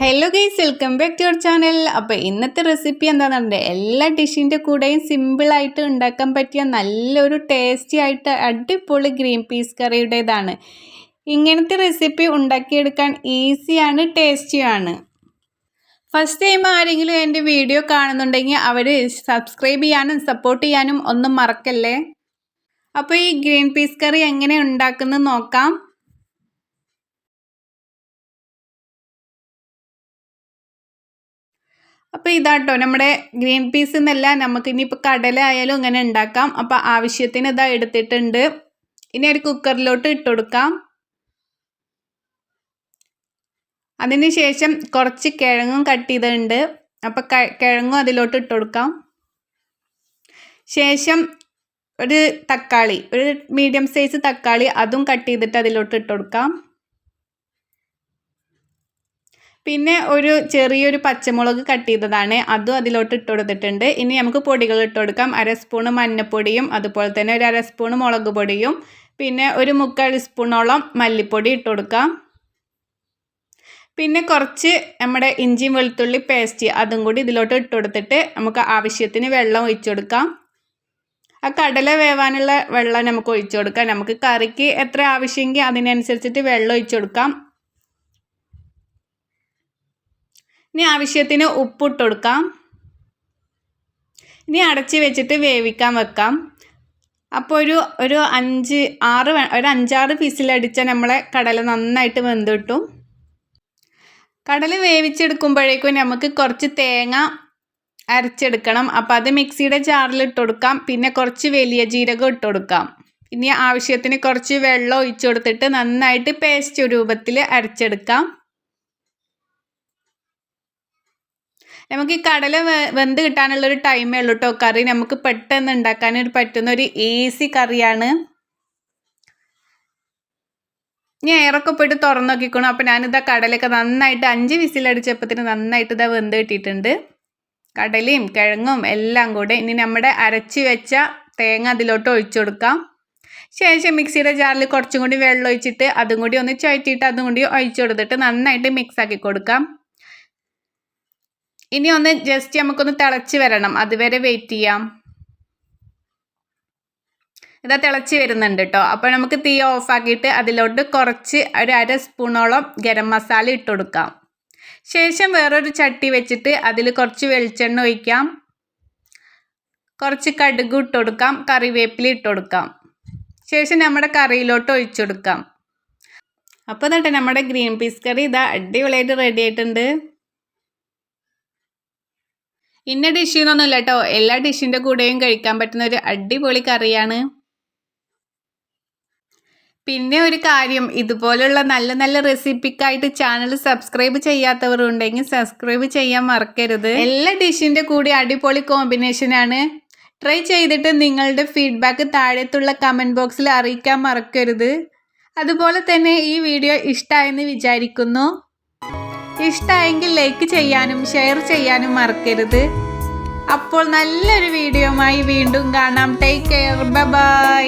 Hello guys welcome back to your channel അപ്പോൾ ഇന്നത്തെ recipe എന്താണെന്നുണ്ട് എല്ലാ ഡിഷിന്റെ കൂടെയും സിമ്പിളായിട്ട് ഉണ്ടാക്കാൻ പറ്റിയ നല്ലൊരു ടേസ്റ്റി ആയിട്ട് അടിപൊളി ഗ്രീൻ പീസ് കറിയുടേതാണ്. ഇങ്ങനത്തെ റെസിപ്പി ഉണ്ടാക്കിയെടുക്കാൻ ഈസിയാണ് ടേസ്റ്റിയാണ് ഫസ്റ്റ് ടൈം ആരെങ്കിലും എന്റെ വീഡിയോ കാണുന്നുണ്ടെങ്കിൽ അവർ സബ്സ്ക്രൈബ് ചെയ്യാനും സപ്പോർട്ട് ചെയ്യാനും ഒന്നും മറക്കല്ലേ? അപ്പോൾ ഈ ഗ്രീൻ പീസ് കറി എങ്ങനെ ഉണ്ടാക്കുന്നത് നോക്കാം. അപ്പോൾ ഇതാട്ടോ നമ്മുടെ ഗ്രീൻ പീസ് എന്നല്ല നമുക്ക് ഇനിയിപ്പോൾ കടല ആയാലും ഇങ്ങനെ ഉണ്ടാക്കാം. അപ്പോൾ ആവശ്യത്തിന് ഇതാ എടുത്തിട്ടുണ്ട്. ഇനി ഒരു കുക്കറിലോട്ട് ഇട്ട് കൊടുക്കാം. അതിന് ശേഷം കുറച്ച് കിഴങ്ങും കട്ട് ചെയ്തിട്ടുണ്ട്. അപ്പോൾ കിഴങ്ങും അതിലോട്ട് ഇട്ട് കൊടുക്കാം. ശേഷം ഒരു തക്കാളി ഒരു മീഡിയം സൈസ് തക്കാളി അതും കട്ട് ചെയ്തിട്ട് അതിലോട്ട് ഇട്ട് കൊടുക്കാം. പിന്നെ ഒരു ചെറിയൊരു പച്ചമുളക് കട്ട് ചെയ്തതാണ്. അതും അതിലോട്ട് ഇട്ട് കൊടുത്തിട്ടുണ്ട്. ഇനി നമുക്ക് പൊടികൾ ഇട്ട് കൊടുക്കാം. അര സ്പൂണ് മഞ്ഞൾപ്പൊടിയും അതുപോലെ തന്നെ ഒരു അര സ്പൂണ് മുളക് പൊടിയും പിന്നെ ഒരു മുക്കാൽ സ്പൂണോളം മല്ലിപ്പൊടി ഇട്ട് കൊടുക്കാം. പിന്നെ കുറച്ച് നമ്മുടെ ഇഞ്ചിയും വെളുത്തുള്ളി പേസ്റ്റ് അതും കൂടി ഇതിലോട്ട് ഇട്ട് കൊടുത്തിട്ട് നമുക്ക് ആവശ്യത്തിന് വെള്ളം ഒഴിച്ചു കൊടുക്കാം. ആ കടല വേവാനുള്ള വെള്ളം നമുക്ക് ഒഴിച്ചു കൊടുക്കാം. നമുക്ക് കറിക്ക് എത്ര ആവശ്യമെങ്കിൽ അതിനനുസരിച്ചിട്ട് വെള്ളം ഒഴിച്ചു കൊടുക്കാം. ഇനി ആവശ്യത്തിന് ഉപ്പിട്ട് കൊടുക്കാം ഇനി അടച്ച് വെച്ചിട്ട് വേവിക്കാൻ വെക്കാം. അപ്പോൾ ഒരു ഒരു അഞ്ച് ആറ് ഒരു അഞ്ചാറ് പീസിലടിച്ച നമ്മളെ കടല നന്നായിട്ട് വെന്ത് കടല വേവിച്ചെടുക്കുമ്പോഴേക്കും നമുക്ക് കുറച്ച് തേങ്ങ അരച്ചെടുക്കണം. അപ്പോൾ അത് മിക്സിയുടെ ജാറിൽ ഇട്ട് കൊടുക്കാം പിന്നെ കുറച്ച് വലിയ ജീരകം ഇട്ട് കൊടുക്കാം ഇനി ആവശ്യത്തിന് കുറച്ച് വെള്ളം ഒഴിച്ചു കൊടുത്തിട്ട് നന്നായിട്ട് പേസ്റ്റ് രൂപത്തിൽ അരച്ചെടുക്കാം. നമുക്ക് ഈ കടല വെന്ത് കിട്ടാനുള്ള ഒരു ടൈമേ ഉള്ളൂ കേട്ടോ കറി നമുക്ക് പെട്ടെന്ന് ഉണ്ടാക്കാനൊരു പറ്റുന്ന ഒരു ഈസി കറിയാണ്. ഞാൻ എയറൊക്കെ പോയിട്ട് തുറന്നു നോക്കിക്കോണം. അപ്പോൾ ഞാനിതാ കടലൊക്കെ നന്നായിട്ട് അഞ്ച് വിസിലടിച്ചപ്പത്തിന് നന്നായിട്ട് ഇതാ വെന്ത് കിട്ടിയിട്ടുണ്ട്. കടലയും കിഴങ്ങും എല്ലാം കൂടെ ഇനി നമ്മുടെ അരച്ച് വെച്ച തേങ്ങ അതിലോട്ട് ഒഴിച്ചു കൊടുക്കാം. ശേഷം മിക്സിയുടെ ജാറിൽ കുറച്ചും കൂടി വെള്ളം ഒഴിച്ചിട്ട് അതും കൂടി ഒന്ന് ചുഴറ്റിയിട്ട് അതും കൂടി ഒഴിച്ചു കൊടുത്തിട്ട് നന്നായിട്ട് മിക്സ് ആക്കി കൊടുക്കാം. ഇനി ഒന്ന് ജസ്റ്റ് നമുക്കൊന്ന് തിളച്ച് വരണം. അതുവരെ വെയിറ്റ് ചെയ്യാം. ഇതാ തിളച്ച് വരുന്നുണ്ട് കേട്ടോ അപ്പോൾ നമുക്ക് തീ ഓഫാക്കിയിട്ട് അതിലോട്ട് കുറച്ച് ഒരു അര സ്പൂണോളം ഗരം മസാല ഇട്ട് കൊടുക്കാം. ശേഷം വേറൊരു ചട്ടി വെച്ചിട്ട് അതിൽ കുറച്ച് വെളിച്ചെണ്ണ ഒഴിക്കാം. കുറച്ച് കടുക് ഇട്ട് കൊടുക്കാം. കറിവേപ്പില ഇട്ട് കൊടുക്കാം. ശേഷം നമ്മുടെ കറിയിലോട്ട് ഒഴിച്ചു കൊടുക്കാം. അപ്പോൾ എന്നിട്ട് നമ്മുടെ ഗ്രീൻ പീസ് കറി. ഇതാ അടിപൊളിയായിട്ട് റെഡി ആയിട്ടുണ്ട്. ഇന്ന ഡിഷ് എന്നൊന്നുമില്ല കേട്ടോ. എല്ലാ ഡിഷിന്റെ കൂടെയും കഴിക്കാൻ പറ്റുന്ന ഒരു അടിപൊളി കറിയാണ്. പിന്നെ ഒരു കാര്യം ഇതുപോലുള്ള നല്ല നല്ല റെസിപ്പിക്കായിട്ട് ചാനൽ സബ്സ്ക്രൈബ് ചെയ്യാത്തവർ ഉണ്ടെങ്കിൽ സബ്സ്ക്രൈബ് ചെയ്യാൻ മറക്കരുത്. എല്ലാ ഡിഷിന്റെ കൂടി അടിപൊളി കോമ്പിനേഷനാണ് ട്രൈ ചെയ്തിട്ട് നിങ്ങളുടെ ഫീഡ്ബാക്ക് താഴത്തുള്ള കമന്റ് ബോക്സിൽ അറിയിക്കാൻ മറക്കരുത്. അതുപോലെ തന്നെ ഈ വീഡിയോ ഇഷ്ടമായെന്ന് വിചാരിക്കുന്നു. ഇഷ്ടമായെങ്കിൽ ലൈക്ക് ചെയ്യാനും ഷെയർ ചെയ്യാനും മറക്കരുത്. അപ്പോൾ നല്ലൊരു വീഡിയോമായി വീണ്ടും കാണാം. Take care bye